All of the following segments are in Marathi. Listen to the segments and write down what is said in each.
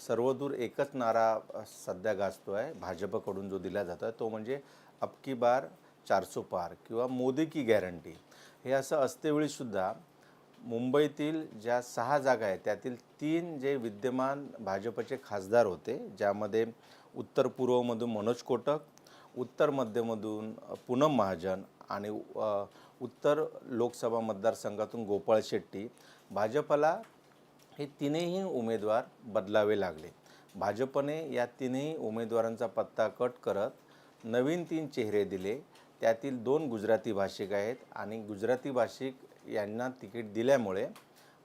सर्वदूर एकच नारा सध्या गाजतो आहे भाजपकडून जो दिला जातो आहे तो म्हणजे अबकी बार चारसो पार किंवा मोदी की गॅरंटी हे असं असतेवेळीसुद्धा मुंबईतील ज्या सहा जागा आहेत त्यातील तीन जे विद्यमान भाजपचे खासदार होते ज्यामध्ये उत्तर पूर्वमधून मनोज कोटक उत्तर मध्यमधून पूनम महाजन आणि उत्तर लोकसभा मतदारसंघातून गोपाळ शेट्टी भाजपला हे तीनही उमेदवार बदलावे लागले. भाजपने या तीनही उमेदवारांचा पत्ता कट करत नवीन तीन चेहरे दिले. त्यातील दोन गुजराती भाषिक आहेत आणि गुजराती भाषिक यांना तिकीट दिल्यामुळे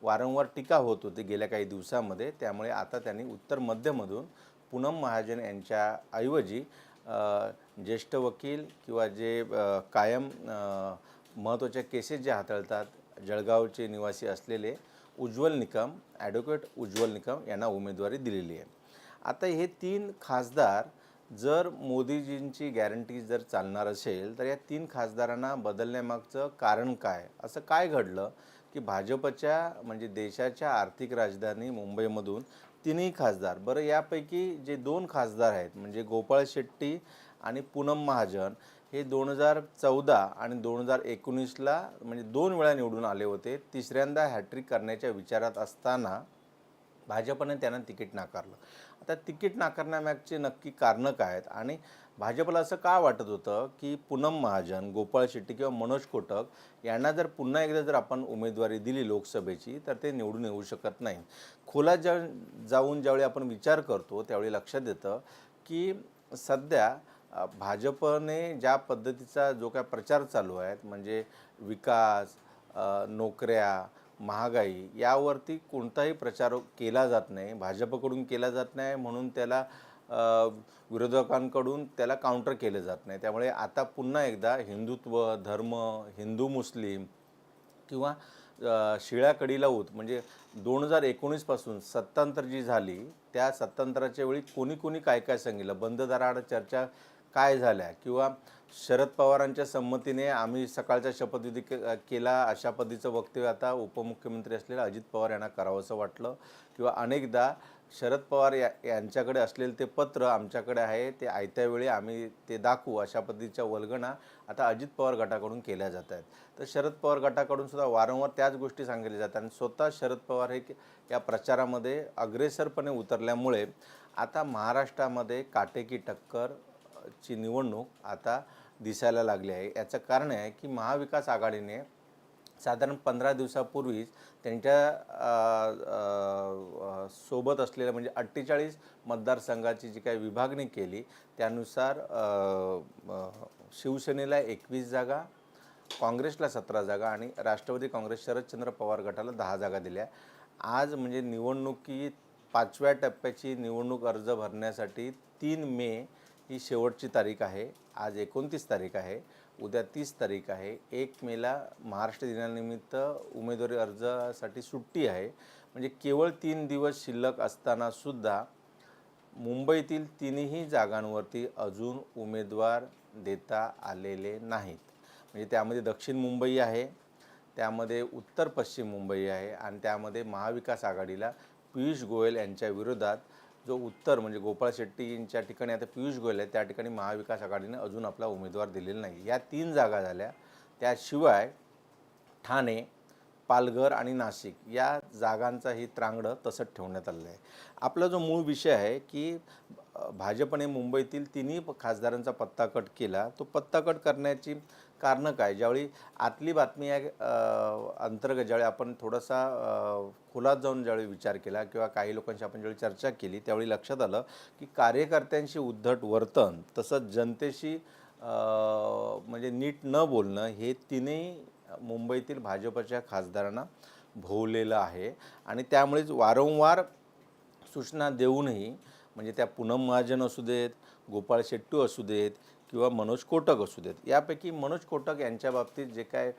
वारंवार टीका होत होती गेल्या काही दिवसामध्ये. त्यामुळे आता त्यांनी उत्तर मध्यमधून पूनम महाजन यांच्या ऐवजी ज्येष्ठ वकील किंवा जे कायम महत्त्वाच्या केसेस जे हाताळतात जळगावचे निवासी असलेले उज्ज्वल निकम ॲडव्होकेट उज्ज्वल निकम यांना उमेदवारी दिलेली आहे. आता हे तीन खासदार जर मोदीजींची गॅरंटी जर चालणार असेल तर या तीन खासदारांना बदलण्यामागचं कारण काय? असं काय घडलं की भाजपच्या म्हणजे देशाच्या आर्थिक राजधानी मुंबईमधून तिन्ही खासदार बरं यापैकी जे दोन खासदार आहेत म्हणजे गोपाळ शेट्टी आणि पूनम महाजन हे दोन हजार चौदा आणि दोन हजार एकोणीसला म्हणजे दोन वेळा निवडून आले होते. तिसऱ्यांदा हॅट्रिक करण्याच्या विचारात असताना भाजपने त्यांना तिकीट नाकारलं. आता तिकीट नाकारण्यामागचे नक्की कारणं काय आहेत? आणि भाजपला असं का वाटत होतं की पूनम महाजन गोपाळ शेट्टी किंवा मनोज कोटक यांना जर पुन्हा एकदा जर आपण उमेदवारी दिली लोकसभेची तर ते निवडून येऊ शकत नाही खोलात जा जाऊन ज्यावेळी आपण विचार करतो त्यावेळी लक्षात येतं की सध्या भाजपने ज्या पद्धतीचा जो काय प्रचार चालू आहे म्हणजे विकास नोकऱ्या महागाई यावरती कोणताही प्रचार केला जात नाही भाजपकडून केला जात नाही म्हणून त्याला विरोधकांकडून त्याला काउंटर केलं जात नाही. त्यामुळे आता पुन्हा एकदा हिंदुत्व धर्म हिंदू मुस्लिम किंवा शिळ्या कडीला होत म्हणजे दोन हजार एकोणीसपासून सत्तांतर जी झाली त्या सत्तांतराच्या वेळी कोणी कोणी काय काय सांगितलं? बंद दराआड चर्चा काय झाल्या? किंवा शरद पवारांच्या संमतीने आम्ही सकाळचा शपथविधी के केला अशा पद्धतीचं वक्तव्य आता उपमुख्यमंत्री असलेलं अजित पवार यांना करावंसं वाटलं. किंवा अनेकदा शरद पवार या यांच्याकडे असलेलं ते पत्र आमच्याकडे आहे ते आयत्या वेळी आम्ही ते दाखवू अशा पद्धतीच्या वल्गना आता अजित पवार गटाकडून केल्या जात आहेत. तर शरद पवार गटाकडून सुद्धा वारंवार त्याच गोष्टी सांगितल्या जातात. आणि स्वतः शरद पवार हे या प्रचारामध्ये अग्रेसरपणे उतरल्यामुळे आता महाराष्ट्रामध्ये काटेकी टक्कर ची निवडणूक आता दिसायला लागली आहे. याचं कारण आहे की महाविकास आघाडीने साधारण पंधरा दिवसापूर्वीच त्यांच्यासोबत असलेल्या म्हणजे अठ्ठेचाळीस मतदारसंघाची जी काही विभागणी केली त्यानुसार शिवसेनेला एकवीस जागा काँग्रेसला सतरा जागा आणि राष्ट्रवादी काँग्रेस शरदचंद्र पवार गटाला दहा जागा दिल्या. आज म्हणजे निवडणुकीत पाचव्या टप्प्याची निवडणूक अर्ज भरण्यासाठी तीन मे ही शेवटची तारीख आहे. आज एकोणतीस तारीख आहे. उद्या तीस तारीख आहे. एक मेला महाराष्ट्र दिनानिमित्त उमेदवारी अर्जासाठी सुट्टी आहे. म्हणजे केवळ तीन दिवस शिल्लक असतानासुद्धा मुंबईतील तिन्ही जागांवरती अजून उमेदवार देता आलेले नाहीत. म्हणजे त्यामध्ये दक्षिण मुंबई आहे त्यामध्ये उत्तर पश्चिम मुंबई आहे आणि त्यामध्ये महाविकास आघाडीला पियुष गोयल यांच्या विरोधात जो उत्तर म्हणजे गोपाळ शेट्टींच्या ठिकाणी आता पियुष गोयल आहे त्या ठिकाणी महाविकास आघाडीने अजून आपला उमेदवार दिलेला नाही. या तीन जागा झाल्या. त्याशिवाय ठाणे पालघर आणि नाशिक या जागांचाही त्रांगडं तसंच ठेवण्यात आलेलं आहे. आपला जो मूळ विषय आहे की भाजपने मुंबईतील तिन्ही प- खासदारांचा पत्ता कट केला तो पत्ता कट करण्याची कारणं काय? ज्यावेळी आतली बातमी या अंतर्गत ज्यावेळी आपण थोडासा अ, खोलात जाऊन ज्यावेळी विचार केला किंवा काही लोकांशी आपण ज्यावेळी चर्चा केली त्यावेळी लक्षात आलं की कार्यकर्त्यांशी उद्धट वर्तन तसंच जनतेशी म्हणजे नीट न बोलणं हे तिन्ही मुंबईतील भाजपच्या खासदारांना भोवलेलं आहे. आणि त्यामुळेच वारंवार सूचना देऊनही म्हणजे त्या पूनम महाजन असू देत गोपाळ शेट्टू असू देत किंवा मनोज कोटक असू देत यापैकी मनोज कोटक यांच्या बाबतीत जे काय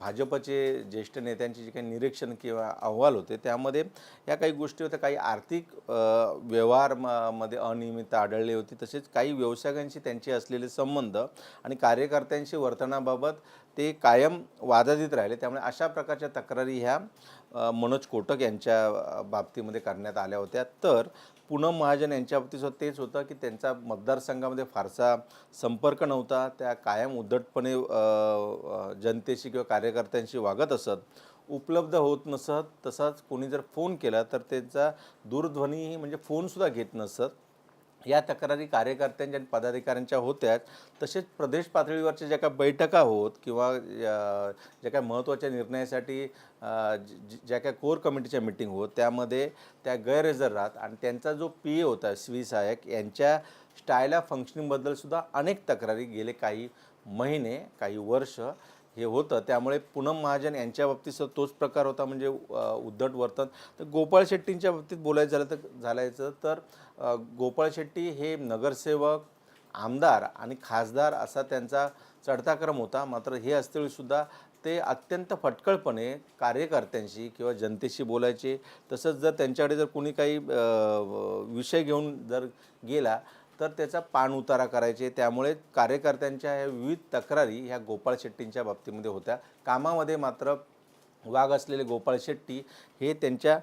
भाजपचे ज्येष्ठ नेत्यांचे जे काही निरीक्षण किंवा अहवाल होते त्यामध्ये या काही गोष्टी होत्या. काही आर्थिक व्यवहार म- मध्ये अनियमितता आढळली होती. तसेच काही व्यावसायिकांशी त्यांचे असलेले संबंध आणि कार्यकर्त्यांशी वर्तनाबाबत ते कायम वादातीत राहिले. त्यामुळे अशा प्रकारच्या तक्रारी ह्या मनोज कोटक यांच्या बाबतीमध्ये करण्यात आल्या होत्या. तर पूनम महाजन यांच्या बाबतीत तेच होतं की त्यांचा मतदारसंघामध्ये फारसा संपर्क नव्हता त्या कायम उद्धटपणे जनतेशी किंवा कार्यकर्त्यांशी वागत असत उपलब्ध होत नसत तसाच कोणी जर फोन केला तर त्यांचा दूरध्वनीही म्हणजे फोनसुद्धा घेत नसत. या तक्रारी कार्यकर्त्यांच्या आणि पदाधिकाऱ्यांच्या होत्याच तसेच प्रदेश पातळीवरच्या ज्या काही बैठका होत किंवा ज्या काही महत्त्वाच्या निर्णयासाठी ज्या काही कोर कमिटीच्या मिटिंग होत त्यामध्ये त्या गैरहजर राहत आणि त्यांचा जो पी ए होता स्वी सहाय्यक यांच्या स्टायला फंक्शनिंगबद्दलसुद्धा अनेक तक्रारी गेले काही महिने काही वर्ष. हे होतं. त्यामुळे पूनम महाजन यांच्या बाबतीत तोच प्रकार होता म्हणजे उद्धट वर्तन. तर गोपाळ शेट्टींच्या बाबतीत बोलायचं झालं तर झालायचं तर गोपाळ शेट्टी हे नगरसेवक आमदार आणि खासदार असा त्यांचा चढता क्रम होता. मात्र हे असतेवेळीसुद्धा ते अत्यंत फटकळपणे कार्यकर्त्यांशी किंवा जनतेशी बोलायचे. तसंच जर त्यांच्याकडे जर कोणी काही विषय घेऊन जर गेला तर त्याचा पाण उतारा करायचे. त्यामुळे कार्यकर्त्यांच्या ह्या विविध तक्रारी ह्या गोपाळ शेट्टींच्या बाबतीमध्ये होत्या. कामामध्ये मात्र वाघ असलेले गोपाळ शेट्टी हे त्यांच्या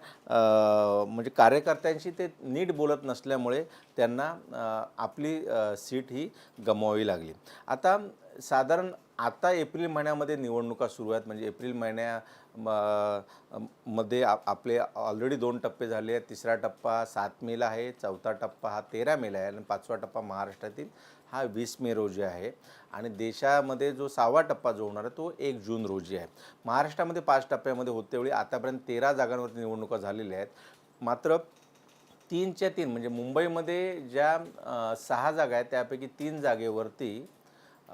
म्हणजे कार्यकर्त्यांशी ते नीट बोलत नसल्यामुळे त्यांना आपली सीट ही गमवावी लागली. आता साधारण आता एप्रिल महिन्यामध्ये निवडणुका सुरू आहेत. म्हणजे एप्रिल महिन्या म- मध्ये आपले ऑलरेडी दोन टप्पे झाले आहेत. तिसरा टप्पा सात मेला आहे. चौथा टप्पा हा तेरा मेला आहे. आणि पाचवा टप्पा महाराष्ट्रातील हा वीस मे रोजी आहे. आणि देशामध्ये जो सहावा टप्पा जो होणार आहे तो एक जून रोजी आहे. महाराष्ट्रामध्ये पाच टप्प्यामध्ये होते वेळी आतापर्यंत तेरा जागांवरती निवडणुका झालेल्या आहेत. मात्र तीनच्या तीन म्हणजे मुंबईमध्ये ज्या सहा जागा आहेत त्यापैकी तीन जागेवरती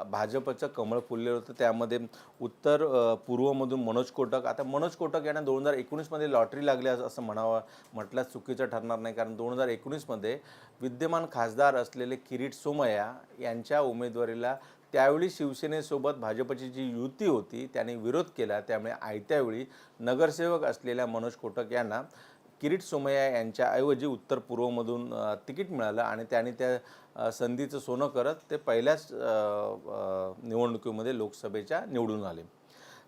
भाजपचं कमळ फुललेलं होतं. त्यामध्ये उत्तर पूर्वमधून मनोज कोटक. आता मनोज कोटक यांना दोन हजार एकोणीसमध्ये लॉटरी लागली असं असं म्हणावं म्हटल्यास चुकीचं ठरणार नाही. कारण दोन हजार एकोणीसमध्ये विद्यमान खासदार असलेले किरीट सोमय्या यांच्या उमेदवारीला त्यावेळी शिवसेनेसोबत भाजपची जी युती होती त्याने विरोध केला. त्यामुळे आयत्या वेळी नगरसेवक असलेल्या मनोज कोटक यांना किरीट सोमय्या यांच्याऐवजी उत्तर पूर्वमधून तिकीट मिळालं आणि त्याने त्या संधीचं सोनं करत ते पहिल्याच निवडणुकीमध्ये लोकसभेच्या निवडून आले.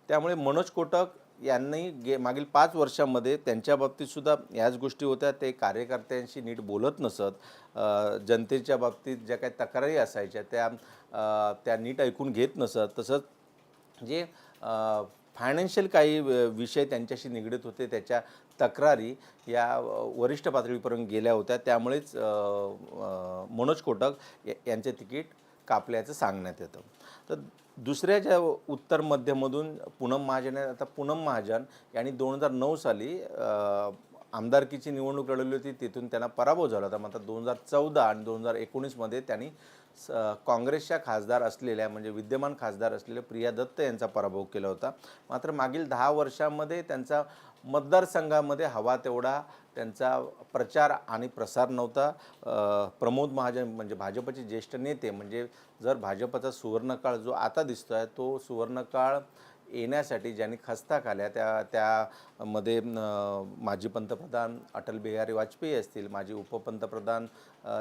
त्यामुळे मनोज कोटक यांनी गे मागील पाच वर्षामध्ये त्यांच्या बाबतीतसुद्धा याच गोष्टी होत्या. ते कार्यकर्त्यांशी नीट बोलत नसत. जनतेच्या बाबतीत ज्या काही तक्रारी असायच्या त्या त्या नीट ऐकून घेत नसत. तसंच जे फायनान्शियल काही विषय त्यांच्याशी निगडीत होते. त्याच्या तक्रारी या वरिष्ठ पातळीपर्यंत गेल्या होत्या. त्यामुळेच मनोज कोटक यांचे तिकीट कापल्याचं सांगण्यात येतं. तर दुसऱ्या ज्या उत्तर मध्यमधून पूनम महाजन आता पूनम महाजन यांनी दोन हजार नऊ साली आमदारकीची निवडणूक लढवली होती. तिथून त्यांना पराभव झाला होता. मात्र दोन हजार चौदा आणि दोन हजार एकोणीसमध्ये त्यांनी काँग्रेसच्या खासदार असलेल्या म्हणजे विद्यमान खासदार असलेल्या प्रिया दत्त यांचा पराभव केला होता. मात्र मागील दहा वर्षामध्ये त्यांचा मतदारसंघामध्ये हवा तेवढा त्यांचा प्रचार आणि प्रसार नव्हता. प्रमोद महाजन म्हणजे भाजपचे ज्येष्ठ नेते म्हणजे जर भाजपचा सुवर्णकाळ जो आता दिसतो आहे तो सुवर्णकाळ येण्यासाठी ज्यांनी खस्ता खाल्या त्या त्यामध्ये माजी पंतप्रधान अटल बिहारी वाजपेयी असतील माजी उपपंतप्रधान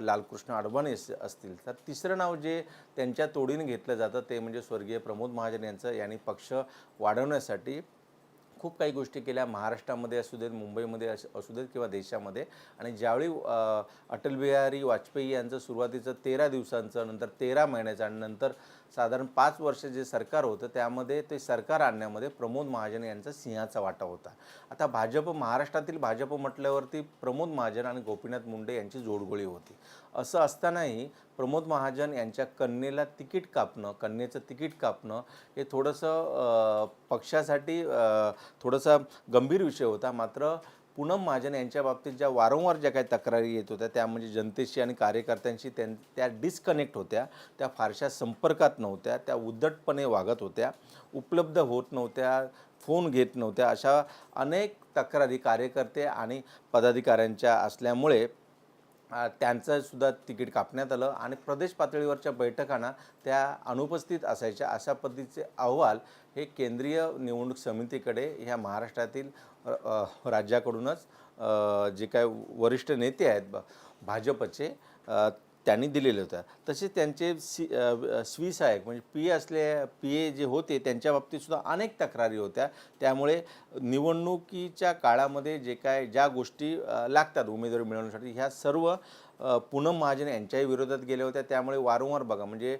लालकृष्ण अडवाणी असतील. तर तिसरं नाव जे त्यांच्या तोडीने घेतलं जातं ते म्हणजे स्वर्गीय प्रमोद महाजन यांचं यांनी पक्ष वाढवण्यासाठी खूप काही गोष्टी केल्या. महाराष्ट्रामध्ये असू देत मुंबईमध्ये असू देत किंवा देशामध्ये. आणि ज्यावेळी अटल बिहारी वाजपेयी यांचं सुरुवातीचं तेरा दिवसांचं नंतर तेरा महिन्याचं आणि नंतर साधारण पाच वर्ष जे सरकार होतं त्यामध्ये ते सरकार आणण्यामध्ये प्रमोद महाजन यांचा सिंहाचा वाटा होता. आता भाजप महाराष्ट्रातील भाजप म्हटल्यावरती प्रमोद महाजन आणि गोपीनाथ मुंडे यांची जोडगोळी होती. असं असतानाही प्रमोद महाजन यांच्या कन्येला तिकीट कापणं कन्येचं तिकीट कापणं हे थोडंसं पक्षासाठी थोडंसं गंभीर विषय होता. मात्र पूनम महाजन यांच्या बाबतीत ज्या वारंवार ज्या काही तक्रारी येत होत्या त्या म्हणजे जनतेशी आणि कार्यकर्त्यांशी त्यां त्या डिस्कनेक्ट होत्या त्या फारशा संपर्कात नव्हत्या त्या उद्धटपणे वागत होत्या उपलब्ध होत नव्हत्या फोन घेत नव्हत्या अशा अनेक तक्रारी कार्यकर्ते आणि पदाधिकाऱ्यांच्या असल्यामुळे त्यांचंसुद्धा त्यांचं सुद्धा तिकीट कापण्यात आलं आणि प्रदेश पातळीवरच्या बैठकांना त्या अनुपस्थित असायच्या. अशा पद्धतीचे अहवाल हे केंद्रीय निवडणूक समितीकडे ह्या महाराष्ट्रातील राज्याकडूनच जे काय वरिष्ठ नेते आहेत ब- भाजपचे त्यांनी दिलेल्या होत्या तसेच त्यांचे सी अ, स्वी म्हणजे पी असले पी ए जे होते त्यांच्या बाबतीत सुद्धा अनेक तक्रारी होत्या. त्यामुळे निवडणुकीच्या काळामध्ये जे काय ज्या गोष्टी लागतात उमेदवारी मिळवण्यासाठी ह्या सर्व पूनम महाजन यांच्याही विरोधात गेल्या होत्या. त्यामुळे वारंवार बघा म्हणजे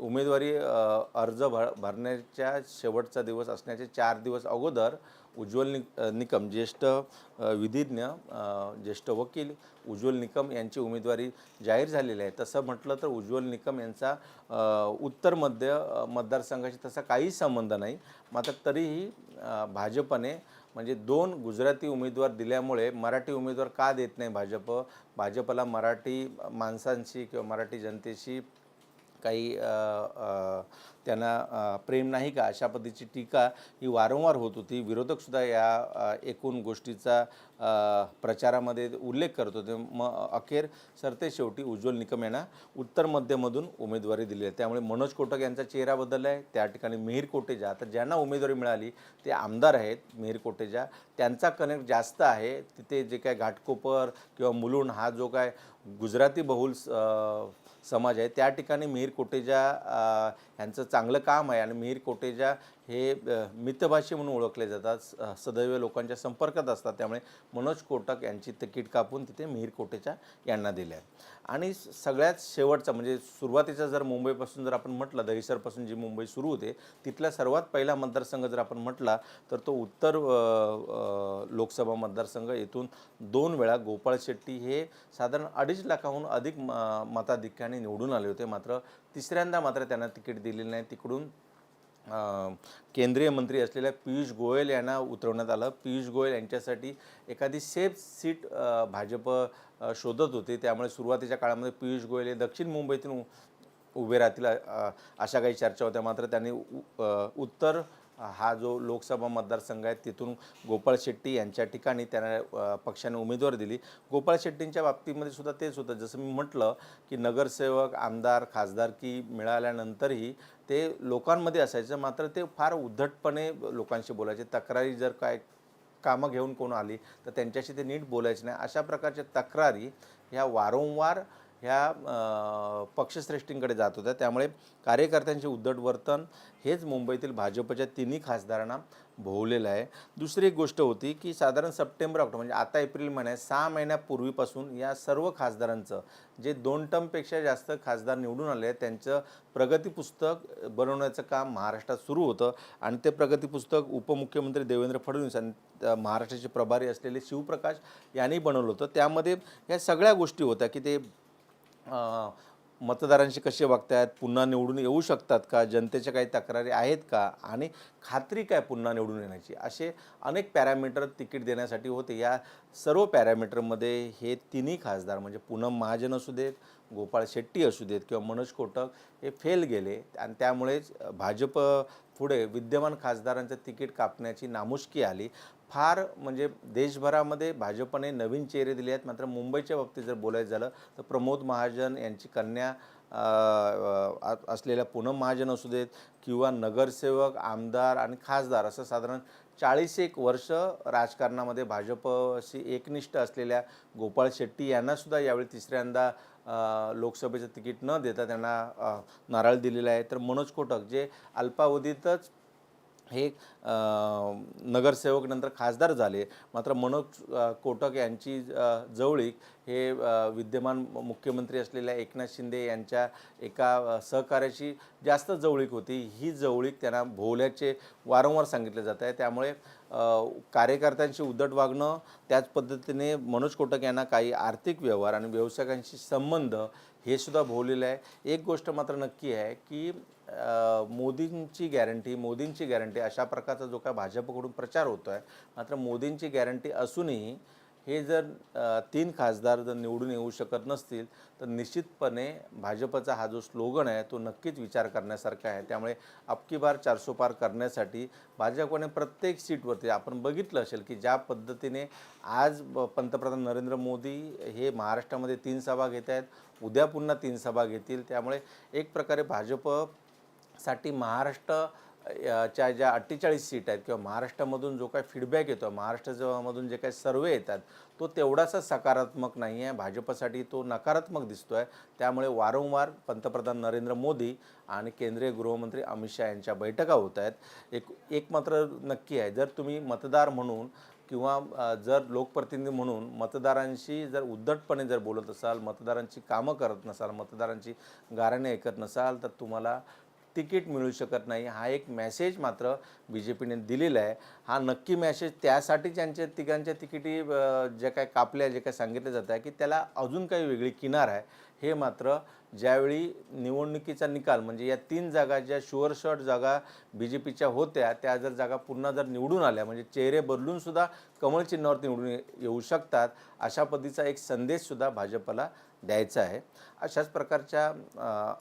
उमेदवारी अर्ज भर भरण्याच्या शेवटचा दिवस असण्याचे चार दिवस अगोदर उज्ज्वल नि निकम ज्येष्ठ विधिज्ञ ज्येष्ठ वकील उज्ज्वल निकम यांची उमेदवारी जाहीर झालेली आहे. तसं म्हटलं तर उज्ज्वल निकम यांचा उत्तर मध्य मतदारसंघाशी तसा काहीच संबंध नाही. मात्र तरीही भाजपने म्हणजे दोन गुजराती उमेदवार दिल्यामुळे मराठी उमेदवार का देत नाही भाजप? भाजपला मराठी माणसांशी किंवा मराठी जनतेशी काही त्यांना प्रेम नाही का? अशा पद्धतीची टीका ही वारंवार होत होती. विरोधकसुद्धा या एकूण गोष्टीचा प्रचारामध्ये उल्लेख करत होते. मग अखेर सरते शेवटी उज्ज्वल निकम यांना उत्तर मध्यमधून उमेदवारी दिली आहे. त्यामुळे मनोज कोटक यांचा चेहरा बदलला आहे. त्या ठिकाणी मिहीर कोटेजा तर ज्यांना उमेदवारी मिळाली ते आमदार आहेत मिहीर कोटेजा. त्यांचा कनेक्ट जास्त आहे. तिथे जे काय घाटकोपर किंवा मुलुंड हा जो काय गुजराती बहुल स- समाज आहे. त्या ठिकाणी मिहीर कोटेच्या यांचं चांगलं काम आहे आणि मिहीर कोटेजा हे मितभाषी म्हणून ओळखले जातात. स- सदैव लोकांच्या संपर्कात असतात. त्यामुळे मनोज कोटक यांची तिकीट कापून तिथे मिहीर कोटेचा यांना दिले आहे आणि सगळ्यात शेवटचा म्हणजे सुरुवातीचा जर मुंबईपासून जर आपण म्हटलं दहिसरपासून जी मुंबई सुरू होते तिथला सर्वात पहिला मतदारसंघ जर आपण म्हटला तर तो उत्तर लोकसभा मतदारसंघ. येथून दोन वेळा गोपाळ शेट्टी हे साधारण अडीच लाखाहून अधिक म मताधिक्याने निवडून आले होते. मात्र तिसऱ्यांदा मात्र त्यांना तिकीट दिलेलं नाही. तिकडून केंद्रीय मंत्री असलेल्या पियुष गोयल यांना उतरवण्यात आलं. पियुष गोयल यांच्यासाठी एखादी सेफ सीट भाजप शोधत होते. त्यामुळे सुरुवातीच्या काळामध्ये पियुष गोयल हे दक्षिण मुंबईतून उ- उभे राहतील अशा काही चर्चा होत्या. मात्र त्यांनी उ- उत्तर हा जो लोकसभा मतदारसंघ आहे तिथून गोपाळ शेट्टी यांच्या ठिकाणी त्यांना पक्षाने उमेदवार दिली. गोपाळ शेट्टींच्या बाबतीमध्ये सुद्धा तेच होतं. जसं मी म्हटलं की नगरसेवक आमदार खासदारकी मिळाल्यानंतरही ते लोकांमध्ये असायचं. मात्र ते फार उद्धटपणे लोकांशी बोलायचे. तक्रारी जर काय कामं घेऊन कोण आली तर त्यांच्याशी ते नीट बोलायचे नाही. अशा प्रकारच्या तक्रारी ह्या वारंवार ह्या पक्षश्रेष्ठींकडे जात होत्या. त्यामुळे कार्यकर्त्यांचे उद्धट वर्तन हेच मुंबईतील भाजपच्या तिन्ही खासदारांना भोवलेलं आहे. दुसरी एक गोष्ट होती की साधारण सप्टेंबर ऑक्टोबर म्हणजे आता एप्रिल महिन्यात सहा महिन्यापूर्वीपासून या सर्व खासदारांचं जे दोन टर्मपेक्षा जास्त खासदार निवडून आले आहेत त्यांचं प्रगतीपुस्तक बनवण्याचं काम महाराष्ट्रात सुरू होतं. आणि ते प्रगतीपुस्तक उपमुख्यमंत्री देवेंद्र फडणवीस आणि महाराष्ट्राचे प्रभारी असलेले शिवप्रकाश यांनी बनवलं होतं. त्यामध्ये या सगळ्या गोष्टी होत्या की ते मतदारांशी कसे वागतायत पुन्हा निवडून येऊ शकतात का जनतेच्या काही तक्रारी आहेत का आणि खात्री काय पुन्हा निवडून येण्याची? असे अनेक पॅरामीटर तिकीट देण्यासाठी होते. या सर्व पॅरामीटरमध्ये हे तिन्ही खासदार म्हणजे पूनम महाजन असू देत गोपाळ शेट्टी असू देत किंवा मनोज कोटक हे फेल गेले आणि त्यामुळेच भाजप पुढे विद्यमान खासदारांचं तिकीट कापण्याची नामुष्की आली. फार म्हणजे देशभरामध्ये भाजपने नवीन चेहरे दिले आहेत. मात्र मुंबईच्या बाबतीत जर बोलायचं झालं तर प्रमोद महाजन यांची कन्या असलेल्या पूनम महाजन असू देत किंवा नगरसेवक आमदार आणि खासदार असं साधारण चाळीस एक वर्ष राजकारणामध्ये भाजपशी एकनिष्ठ असलेल्या गोपाळ शेट्टी यांनासुद्धा यावेळी तिसऱ्यांदा लोकसभेचं तिकीट न देता त्यांना नारळ दिलेला आहे. तर मनोज कोटक जे अल्पावधीतच हे नगरसेवक नंतर खासदार झाले. मात्र मनोज कोटक यांची जवळीक हे विद्यमान मुख्यमंत्री असलेल्या एकनाथ शिंदे यांच्या एका सहकार्याशी सहकार्याची जास्त जवळीक होती. ही जवळीक त्यांना भोवल्याचे वारंवार सांगितले जात आहे. त्यामुळे कार्यकर्त्यांशी उद्धट वागणं त्याच पद्धतीने मनोज कोटक यांना काही आर्थिक व्यवहार आणि व्यावसायिकांशी संबंध हे सुद्धा भोवलेलं आहे. एक गोष्ट मात्र नक्की आहे की मोदींची गॅरंटी मोदींची गॅरंटी अशा प्रकारचा जो काय भाजपकडून प्रचार होतो आहे मात्र मोदींची गॅरंटी असूनही हे जर तीन खासदार जर निवडून येऊ शकत नसतील तर निश्चितपणे भाजपचा हा जो स्लोगन आहे तो नक्कीच विचार करण्यासारखा आहे. त्यामुळे अबकी बार चारसो पार करण्यासाठी भाजपने प्रत्येक सीटवरती आपण बघितलं असेल की ज्या पद्धतीने आज पंतप्रधान नरेंद्र मोदी हे महाराष्ट्रामध्ये तीन सभा घेत आहेत उद्या पुन्हा तीन सभा घेतील. त्यामुळे एक प्रकारे भाजपसाठी महाराष्ट्र च्या ज्या अठ्ठेचाळीस सीट आहेत किंवा महाराष्ट्रामधून जो काही फीडबॅक येतो महाराष्ट्रामधून जे काही सर्वे येतात तो तेवढासा सकारात्मक नाही आहे भाजपसाठी तो नकारात्मक दिसतो आहे त्यामुळे वारंवार पंतप्रधान नरेंद्र मोदी आणि केंद्रीय गृहमंत्री अमित शहा यांच्या बैठका होत आहेत. एक एक मात्र नक्की आहे जर तुम्ही मतदार म्हणून किंवा जर लोकप्रतिनिधी म्हणून मतदारांशी जर उद्धटपणे जर बोलत असाल मतदारांची कामं करत नसाल मतदारांची गाऱ्हाणे ऐकत नसाल तर तुम्हाला तिकीट मिळू शकत नाही. हा एक मेसेज मात्र बी जे पीने दिलेला आहे. हा नक्की मेसेज त्यासाठी त्यांच्या तिघांच्या तिकिटी जे ज्या काय कापल्या जे काय सांगितलं जात आहे की त्याला अजून काही वेगळी किनार आहे. हे मात्र ज्यावेळी निवडणुकीचा निकाल म्हणजे या तीन जागा ज्या शुअर शॉट जागा बी जे पीच्या होत्या त्या जर जागा पुन्हा जर निवडून आल्या म्हणजे चेहरे बदलूनसुद्धा कमळ चिन्हावरती निवडून येऊ शकतात अशा पद्धतीचा एक संदेशसुद्धा भाजपला द्यायचं आहे. अशाच प्रकारच्या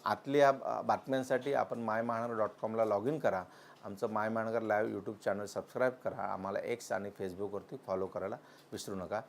आतल्या बातम्यांसाठी आपण माय महानगर डॉट कॉमला लॉग इन करा. आमचं माय महानगर लाईव्ह यूट्यूब चॅनल सबस्क्राईब करा. आम्हाला एक्स आणि फेसबुकवरती फॉलो करायला विसरू नका.